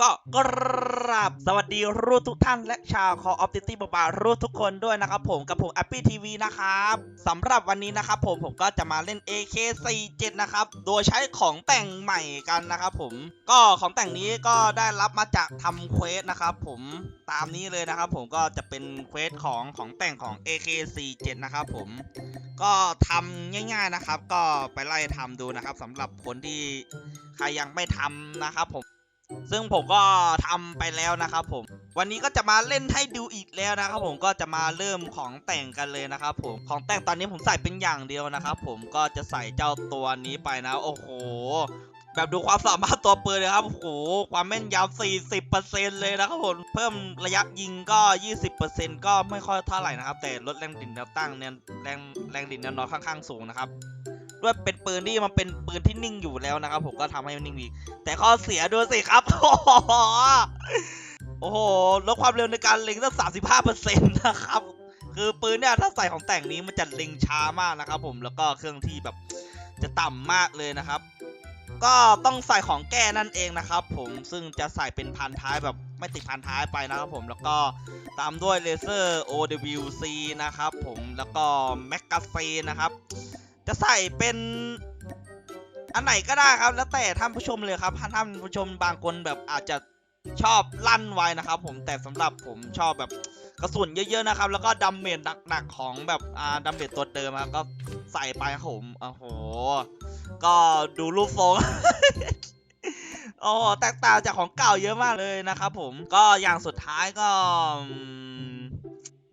ก็กราบสวัสดีรู้ทุกท่านและชาว Call of Duty บาบารู้ทุกคนด้วยนะครับผมกับผม a p p y TV นะครับสำหรับวันนี้นะครับผมผมก็จะมาเล่น AK47 นะครับ โดยใช้ของแต่งใหม่กันนะครับผมก็ของแต่งนี้ก็ได้รับมาจากทำเควสนะครับผมตามนี้เลยนะครับผมก็จะเป็นเควสของของแต่งของ AK47 นะครับผมก็ทำง่าย ๆนะครับ ก็ไปไล่ทำดูนะครับสำหรับคนที่ใครยังไม่ทำนะครับผม ซึ่งผมก็ทำไปแล้วนะครับผม วันนี้ก็จะมาเล่นให้ดูอีกแล้วนะครับผมก็จะมาเริ่มของแต่งกันเลยนะครับผมของแต่งตอนนี้ผมใส่เป็นอย่างเดียวนะครับผมก็จะใส่เจ้าตัวนี้ไปนะโอ้โหแบบดูความสามารถตัวปืนเลยครับ โอ้โห ความแม่นยำ 40%เลยนะครับผม เพิ่มระยะยิงก็ 20%ก็ไม่ค่อยเท่าไหร่นะครับ แต่ลดแรงดิ่นแนวตั้งเนี่ยแรงแรงดิ่นแนวนอนค่อนข้างสูงนะครับ ด้วยเป็นปืนที่มันเป็นปืนที่นิ่งอยู่แล้วนะครับ ผมก็ทำให้มันนิ่งดีแต่ข้อเสียดูสิครับโอ้โหโอ้โหลดความเร็วในการเล็งตั้ง35%นต์นะครับ คือปืนเนี่ยถ้าใส่ของแต่งนี้มันจะเล็งช้ามากนะครับ ผมแล้วก็เครื่องที่แบบจะต่ำมากเลยนะครับ ก็ต้องใส่ของแก้นั่นเองนะครับ ผมซึ่งจะใส่เป็นพันท้ายแบบไม่ติดพันท้ายไปนะครับผมแล้วก็ตามด้วยเลเซอร์ OWC นะครับ ผมแล้วก็แมกกาซีนนะครับ จะใส่เป็นอันไหนก็ได้ครับ แล้วแต่ท่านผู้ชมเลยครับท่านท่านผู้ชมบางคนแบบอาจจะชอบลั่นไวนะครับ ผมแต่สำหรับผมชอบแบบกระสุนเยอะๆนะครับ แล้วก็ดัมเมจหนักๆของแบบอ่าดัมเมจตัวเดิมครับก็ใส่ไปครับผมโอ้โห ก็ดูรูปทรงโอ้แตกต่างจากของเก่าเยอะมากเลยนะครับผมก็อย่างสุดท้ายก็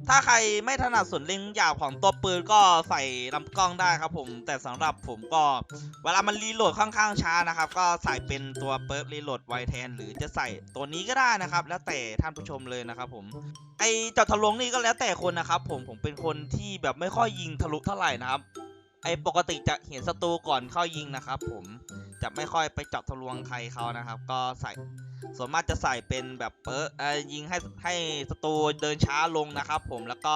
ถ้าใครไม่ถนัดส่วนเล็งหยาบของตัวปืนก็ใส่ลำกล้องได้ครับผม แต่สำหรับผมก็ เวลามันรีโหลดค่อนข้างช้านะครับ ก็ใส่เป็นตัวเปิร์กรีโหลดไวแทน หรือจะใส่ตัวนี้ก็ได้นะครับ แล้วแต่ท่านผู้ชมเลยนะครับผม ไอเจาะทะลวงนี่ก็แล้วแต่คนนะครับผม ผมเป็นคนที่แบบไม่ค่อยยิงทะลุเท่าไหร่นะครับ ไอปกติจะเห็นศัตรูก่อนเข้ายิงนะครับผม จะไม่ค่อยไปเจาะทะลวงใครเขานะครับ ก็ใส่ ส่วนมากจะใส่เป็นแบบเปิร์เอ่อยิงให้ให้ศัตรูเดินช้าลงนะครับ ผมแล้วก็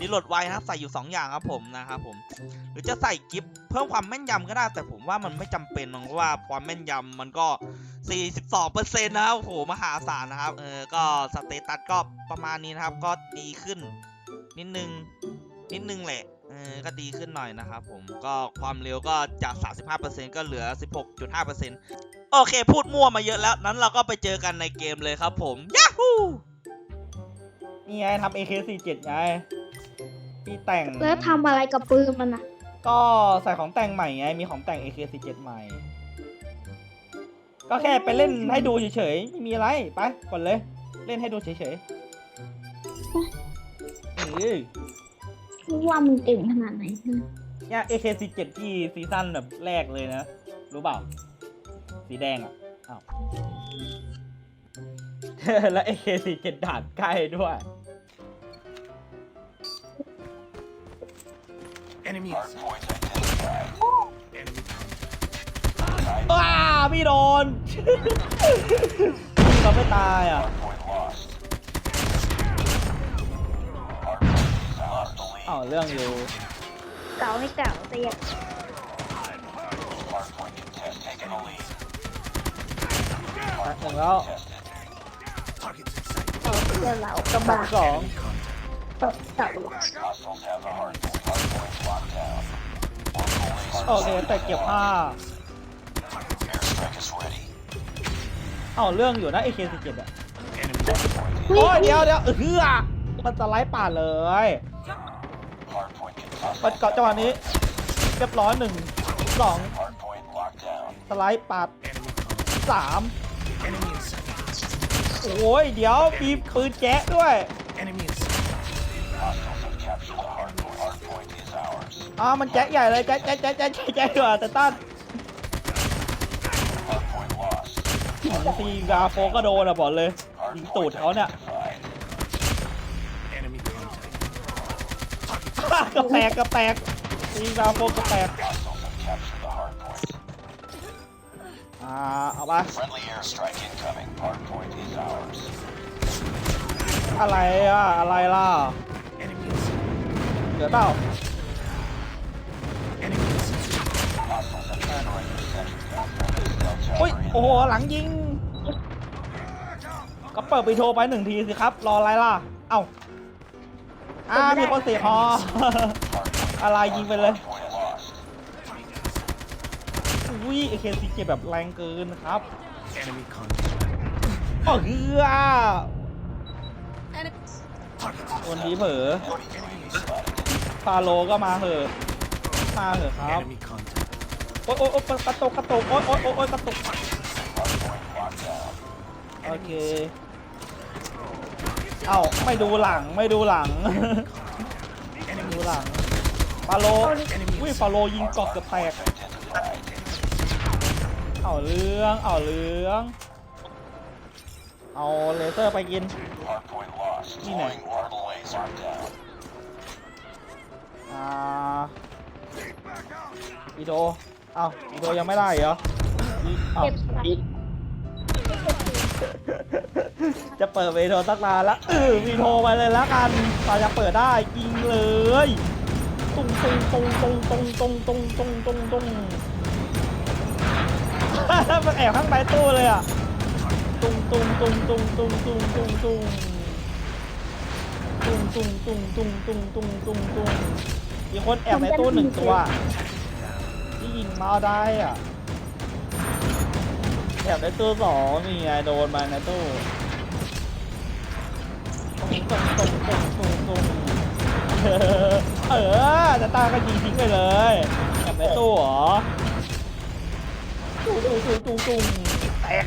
รีโหลดไวนะครับใส่อยู่ 2 อย่างครับผมนะครับผม หรือจะใส่กิฟเพิ่มความแม่นยำก็ได้ แต่ผมว่ามันไม่จำเป็นเพราะว่าความแม่นยำมันก็ 42%นะครับโอ้โหมหาศาลนะครับเออก็สเตตัสก็ประมาณนี้นะครับ ก็ดีขึ้น นิดนึงนิดนึงแหละเออก็ดีขึ้นหน่อยนะครับผมก็ความเร็วก็จาก 35%ก็เหลือ 16.5% โอเค พูดมั่วมาเยอะแล้ว นั้นเราก็ไปเจอกันในเกมเลยครับผมย a ฮูนี่ไงทำ AK47 ไงพี่แต่ง แล้วทำอะไรกับปืนมันอะ ก็ใส่ของแต่งใหม่ไง มีของแต่ง AK47 ใหม่ ก็แค่ไปเล่นให้ดูเฉยๆ ไม่มีอะไร ไปก่อนเลย เล่นให้ดูเฉยๆเออว่ามึงเก่งขนาดไหนนะเนี่ย AK47 ที่ซีซั่นแบบแรกเลยนะ รู้เปล่า สีแดงอะอ้าวแล้ว AK47 ด่านใกล้ด้วย Enemy is Enemy ว้าพี่โดน พี่เราไม่ตายอะอ้าวเรื่องอยู่ เก่าไม่เก่าแต่อยาก แป๊บ หนึ่งแล้ว targets in sight. เจอเรากระบะสองตบเต่าโอเคแต่เก็บผ้าอ้าวเรื่องอยู่นะ AK17 อะ Enemy โอ้ยเดี๋ยวเดี๋ยวเออเฮือมันสไลด์ป่าดเลยมันเกาะจังหวะนี้เรียบร้อยหนึ่งสองสไลด์ปาด enemy สาม enemy in sight. โอ้ยเดี๋ยวมีปืนแจ๊ะด้วย Enemy in sight. อ้าวมันแจ๊ะใหญ่เลยแจ๊ะแจ๊ะแจ๊ะแจ๊ะแจ๊ะแจ๊ะดีกว่าแต่ต้านซีกาโฟก็โดนอะบอกเลยยิงตูดเขาเนี่ย Enemy contact. กระแปกกระแปกซีกาโฟกระแปก อ่าเอาไป Friendly airstrike incoming. Hardpoint is ours. อะไรอะ อะไรล่ะ Enemy in sight. เดี๋ยวเปล่า Enemy in sight. Hostiles have destroyed your sector. Friendly stealth อุ้ย chopper โอ้โห inbound. หลังยิงก็เปิดไปโทรไปหนึ่งทีสิครับ รออะไรล่ะ เอ้าอ่ามีคนเสียคออะไรยิงไปเลย Point lost. อุ้ ยเอเคซีเจ็บแบบแรงเกินครับ Enemy contact. โอ้เฮือ Target วันนี้เผลอ Enemy spotted. ฟาโลก็มาเหอะมาเหอะครับ Enemy contact. โอ๊ยโอ๊ยโอ๊ยกระตกกระตกโอ๊ยโอ๊ยโอ๊ยโอ๊ยกระตก Hardpoint locked down. โอเคเอ้าไม่ดูหลังไม่ดูหลัง Enemy ดูหลังฟาโล Enemy อุ้ยฟาโลยิงเกาะเกือบแตก Identified. เอาเรื่องเอาเรื่องเอาเลเซอร์ไปกิน Hardpoint lost. You know. Deploying orbital laser down. อ่าอีโดเอาอีโดยังไม่ได้เหรอเอาจะเปิดวีโทตั้งนานล้วเออวีโทรไปเลยล้วกันตอนจะเปิดได้ยิงเลย ตุงตุงตุงตุงตุงตุงตุงตุงตุงตุง มันแอบข้างในตู้เลยอะตุ้งตุ้งตุ้งตุ้งตุ้งตุ้งตุ้งตุ้งตุ้งตุ้งตุ้งตุ้งตุ้งตุ้งตุ้งตุ้งมีคนแอบในตู้หนึ่งตัวที่ยิงมาได้อะแอบในตู้สองนี่ไงโดนมาในตู้ตุ้งตุ้งตุ้งตุ้งตุ้งตุงเออเออจะตาก็ยิงทิ้งไปเลยแอบในตู้เหรอ ตุ้งตุ้งตุ้งตุ้งตุ้งแตก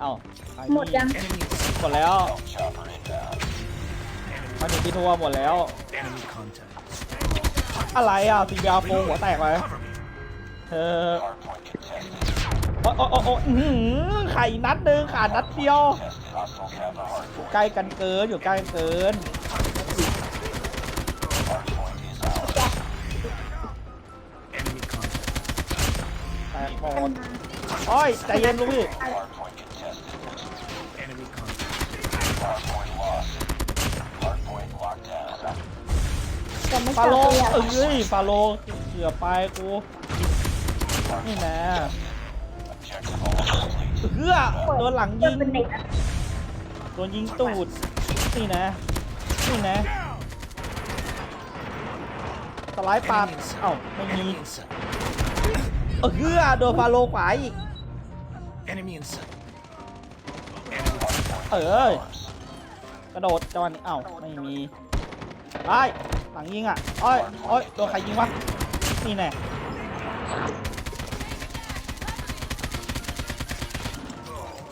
เอ้าไปหมดยัง Enemy หมดแล้ว Chopper inbound. มาถึงที่ทัวร์หมดแล้ว Enemy contact. อะไรอะซีบีอาร์โฟหัวแตกเลย Cover me. เธอ Hardpoint contested. โอ้โอ้โอ้โอ้อื้อหือไข่นัดหนึ่งขาดนัดเดียว Tested. Hostiles have the hardpoint. ใกล้กันเกินอยู่ใกล้กันเกิน แตกหมดโอ้ยใจเย็นลูกพี่ Hardpoint contested. Enemy contact. Hardpoint lost. Hardpoint locked down. แต่ไม่ฟาจับโลเลยอะเอ้ยฟาโลเกือบไปกูนี่นะ Objective almost complete. เฮือโดนหลังเปิยิดงเป็นเด็กอะโดนยิงตูดนี่นะนี่นะสไลด์ปาดเอ้าไม่มี Enemy in sight. เออเฮือโดนฟาโลขวาอีก Enemy in sight. Enemy เออกระโดดจังหวะนี้เอ้าไม่มีไปหลังยิงอะโอ้ยโอ้ยโดนใครยิงวะนี่แน่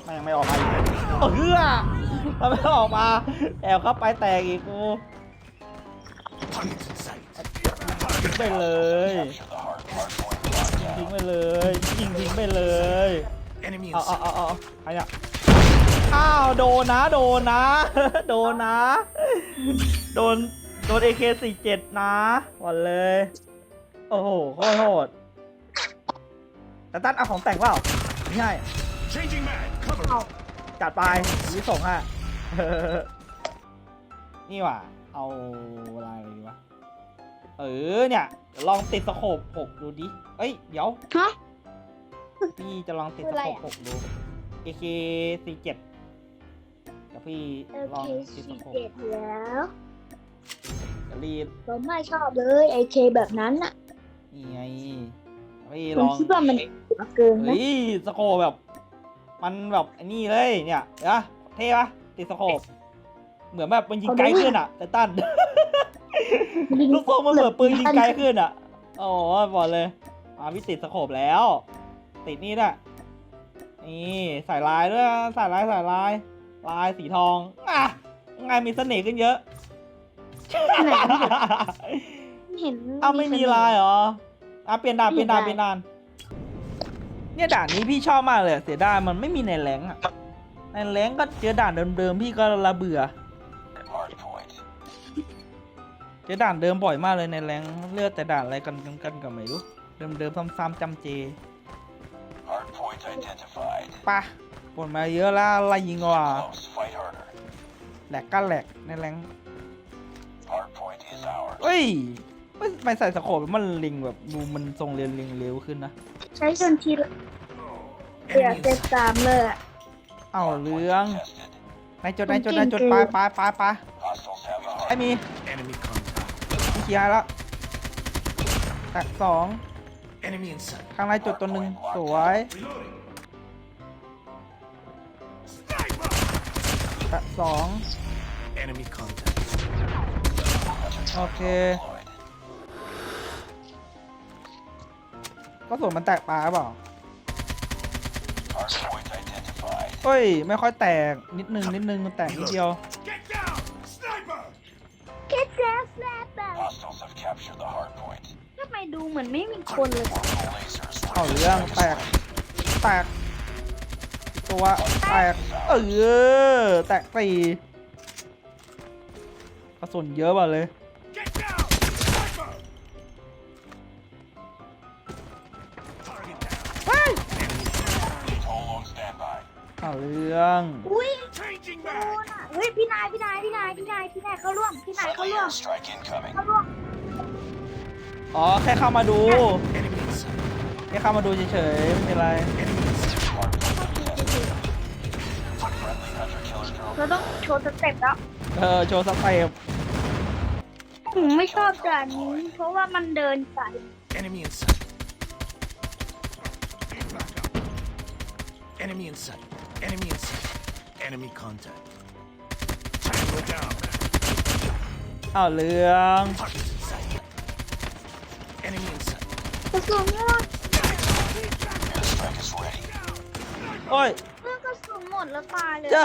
มันยังไม่ออกมาอีกเออเฮือมันไม่ออกมาแอบเข้าไปแตกอีกกู targets in sight. ทิ้งไปเลย Capture ทิ้ง down. ไปเลยยิงทิ้งไปเลย Enemy in เอาเอา sight. เอาเอาใครเนี่ยอ้าวโดนนะโดนนะ โดนนะ โดนโดน AK47 นะก่อนเลย โอ้โหโคตรโหดแต่ตั้นเอาของแต่งเปล่าไม่ใช่ Changing mag. Cover me. จัดไปวิส่งฮะนี่ว่ะเอาอะไรดีวะ เออเนี่ยเดี๋ยวลองติดสโคปหกดูดิ เอ้ย เดี๋ยว ฮะ พี่จะลองติดคือสอะไรโคปอะหกดู AK 47เดี๋ยวพี่โอลองเคติดสสี่โคปเจ็ดแล้วเดี๋ยวรีดผมไม่ชอบเลยไอเคแบบนั้นอะ นี่ไงพี่ผลมองคิดว่ามันเกินนะเฮ้ยสโคปแบบ มันแบบไอ้นี่เลยเนี่ยเห็นปะเท่ปะติดสโคปเหมือนแบบมันยิงไกลขึ้นอะแต่ตั้น ลูกโซ่มันเหมือนปืนยิงไกลขึ้นอะโอ้บอกเลยอ่าพี่ติดสโคปแล้ว ติดนี่ด้วยนี่ใส่ลายด้วยใส่ลายใส่ลายลายสีทองอะไงมีเสน่ห์ขึ้นเยอะไหนไม่เห็นเอ้าไม่มีลายเหรออะเปลี่ยนด่านเปลี่ยนด่านเปลี่ยนด่านเนี่ยด่านนี้พี่ชอบมากเลยเสียดายมันไม่มีในแรงค์อะในแรงค์ก็เจอด่านเดิมๆพี่ก็ระเบื่อ Hardpoint. เจอด่านเดิมบ่อยมากเลยในแรงค์เลือกแต่ด่านอะไรกันกันกันก็ไม่รู้เดิมๆซ้ำๆจำเจ Hardpoint identified. ปะปนมาเยอะแล้วไล่ยิงกว่า Close. Fight harder. แหลกก็แหลกในแรงค์ Hardpoint is ours. เอ้ยไม่ไม่ใส่สโคปแล้วมันลิงแบบดูมันทรงเรียนลิงเร็วขึ้นนะ ใช้จนทีละเสีย Enemy เจ็ in ด sight. สามเลยอะเอ้าเหลือง Tested. นายจดนายจดนายจดไปไปไปไป Hostiles have the ไอ้ hard มี Enemy contact. มีเค ลียร์แล้วแตกสอง Enemy in sight. ข้างในจุดตัวหนึ่งสวย Reloading. Sniper! แตกสอง Enemy contact. โอเค deployed. ก็ส่วนมันแตกปลาหรือเปล่า Hard point identified. เฮ้ย ไม่ค่อยแตก นิดนึง นิดนึง มันแตกนิดเดียว ดูเหมือนไม่มีคนเลยอะ Lasers เอาเรื่องแตก แตกอีกตัวแตก เออ แตกสี่กระสุนเยอะว่ะเลย Get down! Sniper! Target down. Toll on standby. เอาเรื่องอุ้ย Changing โด mag! นอะเฮ้ยพี่นายพี่นายพี่นายพี่นายพี่นายเขาร่วมพี่นายเขา Friendly ร่วม airstrike incoming. เขาร่วม อ๋อแค่เข้ามาดู Enemy in sight. แค่เข้ามาดูเฉยๆไม่เป็นไร Enemy in sight. Hard point contested. Friendly hunter killer drone. เราต้องโชว์สเต็ปแล้วเออโชว์สเต็ปผมไม่ชอบด่านนี้เพราะว่ามันเดินสาย Enemy in sight. Back up. Enemy in sight. Enemy in sight. Enemy contact. Tango down. เอาเรื่อง Target in sight. Enemy in sight. กระสุนหมด Airstrike is ready. โอ้ยเรื่องกระสุนหมดแล้วตายเลยจ้า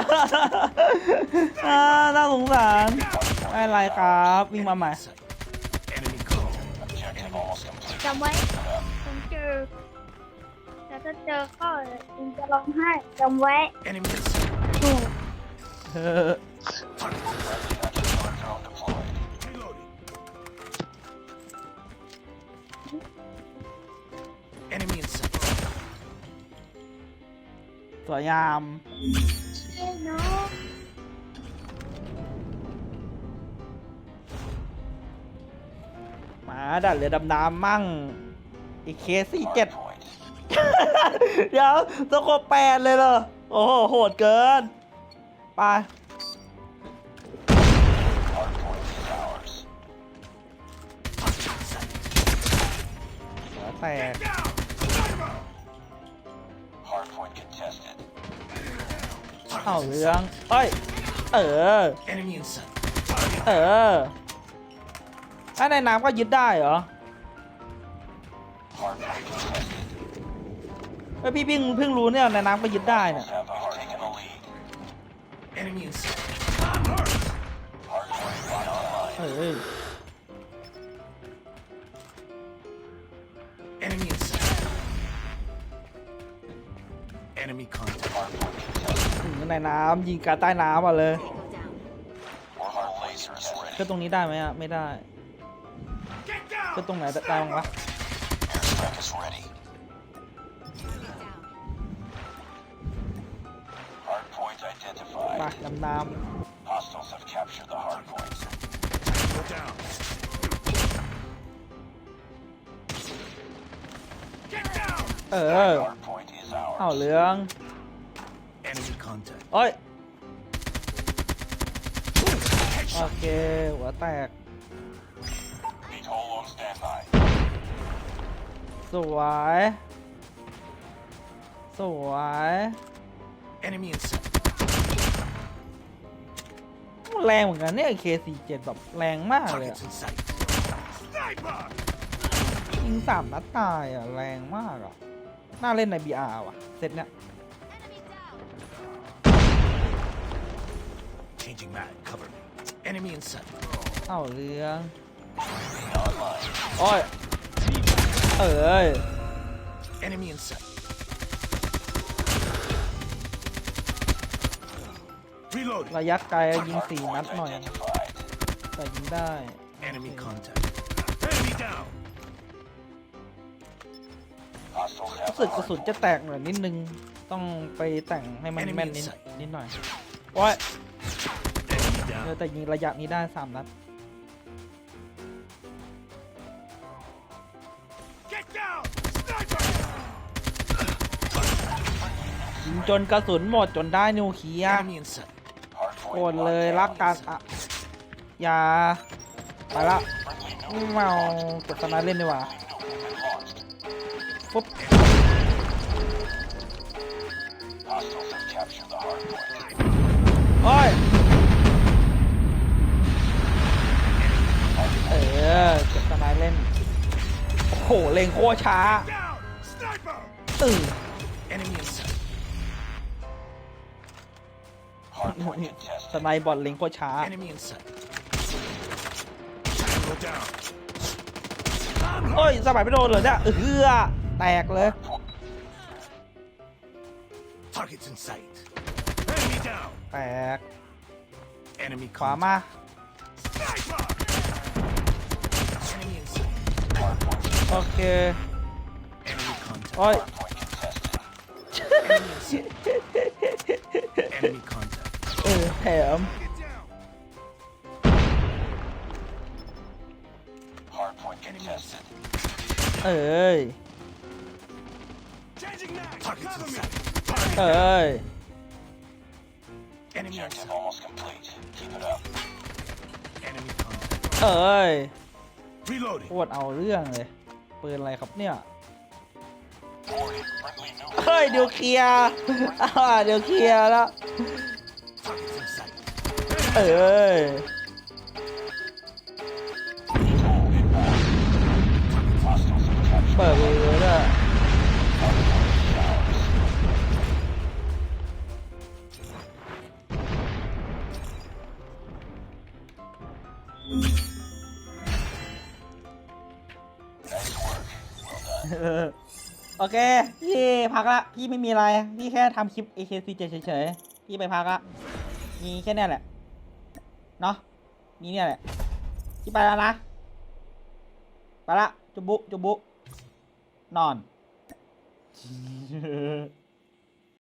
อ่าน่าสงสารไม่เป็นไรครับวิ่งมาใหม่ Enemy in sight. Enemy contact. Objective almost complete. จำไว้ผมเจอแต่ถ้าเจอเข้าผมจะร้องไห้จำไว้ Enemy in sight. ถูกเออ Target. Friendly สวยงามเอ้ยเนาะมาดัดเรือดำน้ำมั่ง อีกเคสสี่เจ็ด Hard point. เดี๋ยวสโคปแปดเลยเหรอ โอ้โห โหดเกิน ไป Hard point is ours. หัวแต เอาเรื่องเอ้ย เออ Enemy in sight. Target. เออไอ้ในน้ำก็ยึดได้เหรอ Hard point contested. เฮ้ยพี่เพิ่งเพิ่งรู้เนี่ยในน้ำก็ยึดได้เนี่ย Have the hard taken the lead. Enemy in sight. I'm hurt. Hard point locked online. เอ้ย Enemy in sight. Enemy contact. Hard point contested. ถึง ในน้ำยิงกาใต้น้ำอะเลย Or hard lasers ขึ้น ready. ตรงนี้ได้ไหมอะไม่ได้ Get down. ขึ้นตรงไหนได้บ้างวะ Airstrike is ready. Hard point ไป identified. ดำน้ Hostiles have captured the hard point. Go down. Get down. ำเออ Hard point is เอา ours. เรื่อง Enemy contact. โอ้ย โอ Headshot. เค หัวแตก VTOL on standby. สวย สวย Enemy in sight. แรงเหมือนกันเนี่ย K47 แบบแรงมากเลยอะ Targets in sight. Sniper. ยิงสามนัดตายอะ แรงมากอะ น่าเล่นใน BR ว่ะ เซตเนี้ย Changing mag. Cover me. Enemy in sight. เอาเรื่อง Online. โอ้ยเอ้ย Enemy in sight. Reloading. ระยะไกลยิง Hard สี่นัด point หน่อย identified. แต่ยิงได้ Enemy contact. Enemy down. Hostiles have รู้สึก the กระ hard สุนจะแตกหน่อยนิดนึง ต้องไปแต่งให้มัน Enemy แม่นนิด inside นิดหน่อยโอ้ย Enemy เออ down. แต่ยิงระยะนี้ได้สามนัด Get down. Sniper. ยิงจนกระสุนหมดจนได้นิวเคลียร์ Enemy in sight. โกนเลยรักกันอะอย่าไปละเมาจบสนายเล่นดีกว่าปุ๊บ Hostiles have captured the hard point. โอ้ย เออจบสนายเล่น โอ้โหเลงโคตรช้า Down! Sniper! ตึง Enemy in sight. Hard point contested. สนายบอลเลงโคตรช้า Enemy in sight. Tango down. โอ้ยสมัยไม่โดนเลยเนี่ยเออแตกเลย Targets in sight. Enemy down. แตก Enemy ขวา contact. มา Sniper! Get down. Hard point contested. เอ้ย Changing mag. Targets in sight. เอ้ย Enemy in Objective sight. almost complete. Keep it up. Enemy contact. เอ้ย Reloading. โคตรเอาเรื่องเลยปืนอะไรครับเนี่ย Warning. Friendly new เฮ้ยเดี๋ยวเคลียร์อ่าเดี๋ยวเคลียร์แล้ว Targets in sight. เอ้ย hostiles have captured เปิดวีเลย อเค พี่พักละ พี่ไม่มีอะไร พี่แค่ทำคลิป AKC7 เฉยๆ พี่ไปพักละ มีแค่เนี้ยแหละ เนาะมีเนี่ยแหละ พี่ไปแล้วนะ ไปละ จุบุ จุบุ นอน